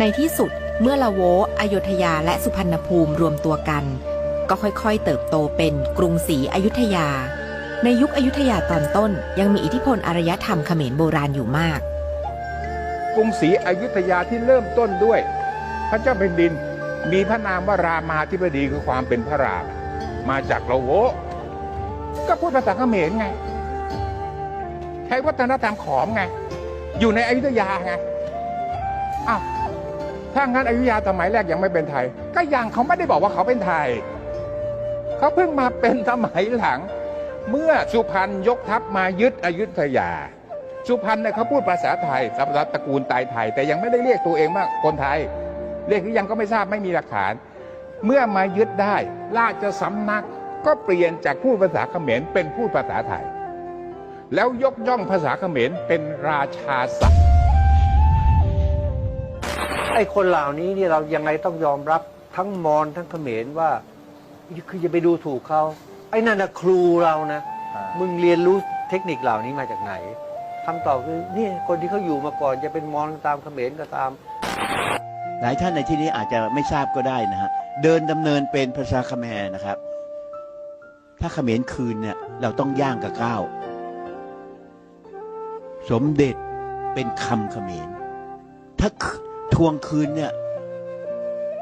ในที่สุดเมื่อละโวอยุธยาและสุพรรณภูมิรวมตัวกัน ก็ค่อยๆ เติบโตเป็นกรุงศรีอยุธยา ในยุคอยุธยาตอนต้นยังมีอิทธิพลอารยธรรมเขมรโบราณอยู่มาก กรุงศรีอยุธยาที่เริ่มต้นด้วย พระเจ้าแผ่นดินมีพระนามว่ารามาธิบดีคือความเป็นพระรามมาจากละโวก็พูดภาษาเขมรไงใช้วัฒนธรรมขอมไง อยู่ในอยุธยาไงอ้าว ถ้างั้นอยุธยาสมัยแรกยังไม่เป็นไทย ก็ยังเขาไม่ได้บอกว่าเขาเป็นไทย เขาเพิ่งมาเป็นสมัยหลัง เมื่อสุพรรณยกทัพมายึดอยุธยา สุพรรณเนี่ยเขาพูดภาษาไทยสัพตระกูลตายไทย แต่ยังไม่ได้เรียกตัวเองว่าคนไทย เรียกหรือยังก็ไม่ทราบไม่มีหลักฐาน เมื่อมายึดได้ราชสำนักก็เปลี่ยนจากพูดภาษาเขมรเป็นพูดภาษาไทย แล้วยกย่องภาษาเขมรเป็นราชาศัพท์ ไอ้คนเหล่านี้นี่เรายังไงต้องยอมรับทั้งมอญทั้งเขมรว่า คือจะไปดูถูกเขาไอ้นั่นนะครูเรานะ มึงเรียนรู้เทคนิคเหล่านี้มาจากไหนคำตอบคือนี่คนที่เขาอยู่มาก่อนจะเป็นมอญก็ตามเขมรก็ตาม หลายท่านในที่นี้อาจจะไม่ทราบก็ได้นะฮะเดินดำเนินเป็นภาษาเขมรนะครับ ถ้าเขมรคืนเนี่ยเราต้องย่างกับข้าวสมเด็จเป็นคำเขมรถ้า ทวงคืนเนี่ย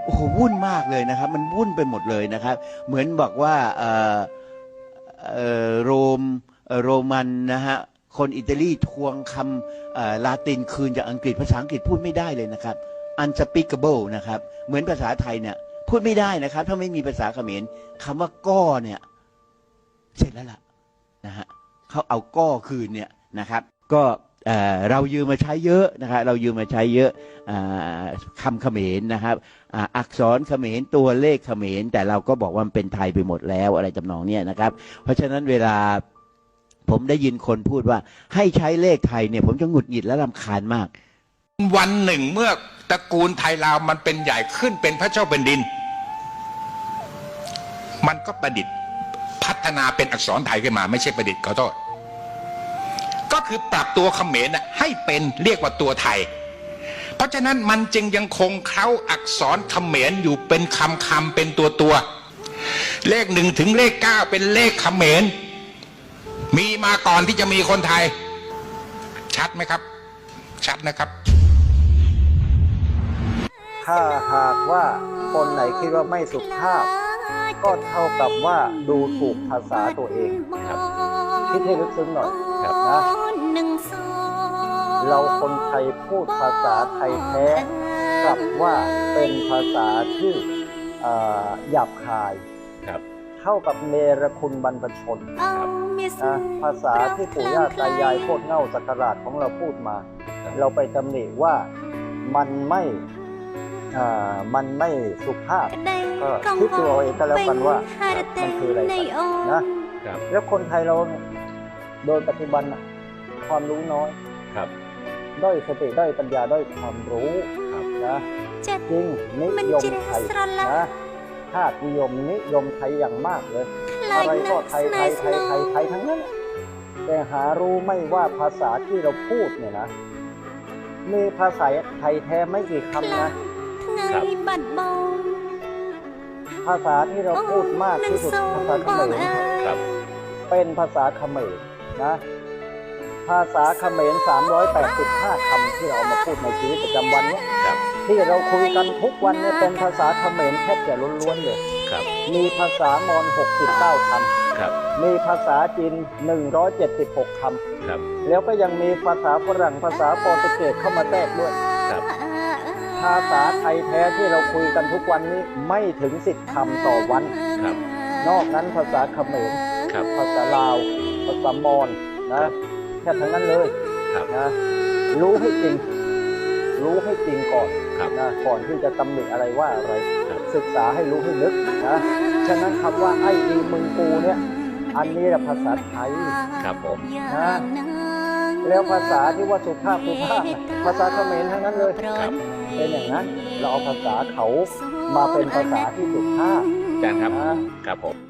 โอ้โหวุ่นมากเลยนะครับ มันวุ่นไปหมดเลยนะครับ เหมือนบอกว่าเออเออโรมโรมันนะฮะคนอิตาลีทวงคำลาตินคืนจากอังกฤษภาษาอังกฤษพูดไม่ได้เลยนะครับ unspeakable นะครับ เหมือนภาษาไทยเนี่ย พูดไม่ได้นะครับ ถ้าไม่มีภาษาเขมรคำว่าก้อเนี่ย เสร็จแล้วล่ะนะฮะเขาเอาก้อคืนเนี่ยนะครับ ก็ เรายืมมาใช้เยอะนะครับเรายืมมาใช้เยอะอคำเขมรนะครับอักษรเขมรตัวเลขเขมรแต่เราก็บอกว่ามันเป็นไทยไปหมดแล้วอะไรจำนองเนี้ยนะครับ เพราะฉะนั้นเวลาผมได้ยินคนพูดว่าให้ใช้เลขไทยเนี่ย ผมจะหงุดหงิดและรำคาญมาก วันหนึ่งเมื่อตระกูลไทยลาวมันเป็นใหญ่ขึ้นเป็นพระเจ้าแผ่นดิน มันก็ประดิษฐ์พัฒนาเป็นอักษรไทยขึ้นมา ไม่ใช่ประดิษฐ์ขอโทษ คือปรับตัวเขมรให้เป็นเรียกว่าตัวไทย เพราะฉะนั้นมันจึงยังคงเคล้าอักษรเขมรอยู่เป็นคำคำเป็นตัวตัว เลขหนึ่งถึงเลขเก้าเป็นเลขเขมร มีมาก่อนที่จะมีคนไทย ชัดไหมครับ ชัดนะครับ ถ้าหากว่าคนไหนคิดว่าไม่สุภาพ ก็เท่ากับว่าดูถูกภาษาตัวเองครับคิดให้ลึกซึ้งหน่อยครับนะ เราคนไทยพูดภาษาไทยแท้กลับว่าเป็นภาษาที่เอ่อหยาบคายครับเท่ากับเนรคุณบรรพชนนะภาษาที่ปู่ย่าตายายโคตรเง่าสักการะของเราพูดมา เราไปตำหนิว่ามันไม่อ่ามันไม่สุภาพก็คิดดูเอาเองก็แล้วกันว่ามันคืออะไรกันนะครับแล้วคนไทยเราโดยปัจจุบันน่ะความรู้น้อยครับ ด้อยสติด้อยปัญญาด้อยความรู้นะจริงนิยมไทยนะถ้าตินิยมนิยมไทยอย่างมากเลยอะไรก็ไทยไทยไทยไทยไทยทั้งนั้น แต่หารู้ไม่ว่าภาษาที่เราพูดเนี่ยนะ มีภาษาไทยแท้ไม่กี่คำนะบัดบภาษาที่เราพูดมากที่สุดภาษาเขมรเป็นภาษาเขมรนะ ภาษาเขมร385คำที่เราเอามาพูดในชีวิตประจำวันเนี้ยครับ ที่เราคุยกันทุกวันเนี่ยเป็นภาษาเขมรแทบจะล้วนๆเลย ครับ มีภาษามอญ69คครับำมีภาษาจีน176คครับำแล้วก็ยังมีภาษาฝรั่งภาษาโปรตุเกสเข้ามาแทรกด้วย ครับ ภาษาไทยแท้ที่เราคุยกันทุกวันนี้ไม่ถึงสิบคำต่อวัน ครับ นอกนั้นภาษาเขมร ครับ ภาษาลาว ภาษามอญนะ แค่ทั้งนั้นเลยครับนะรู้ให้จริง รู้ให้จริงก่อนครับนะก่อนที่จะตำหนิอะไรว่าอะไรครับศึกษาให้รู้ให้ลึกนะฉะนั้นคำว่าไอ้ดีมึงกูเนี่ย อันนี้แหละภาษาไทยครับผมนะแล้วภาษาที่ว่าสุภาพสุภาพน่ะภาษาเขมรทั้งนั้นเลยครับเป็นอย่างนั้น เราเอาภาษาเขามาเป็นภาษาที่สุภาพอาจารย์ครับนะครับผม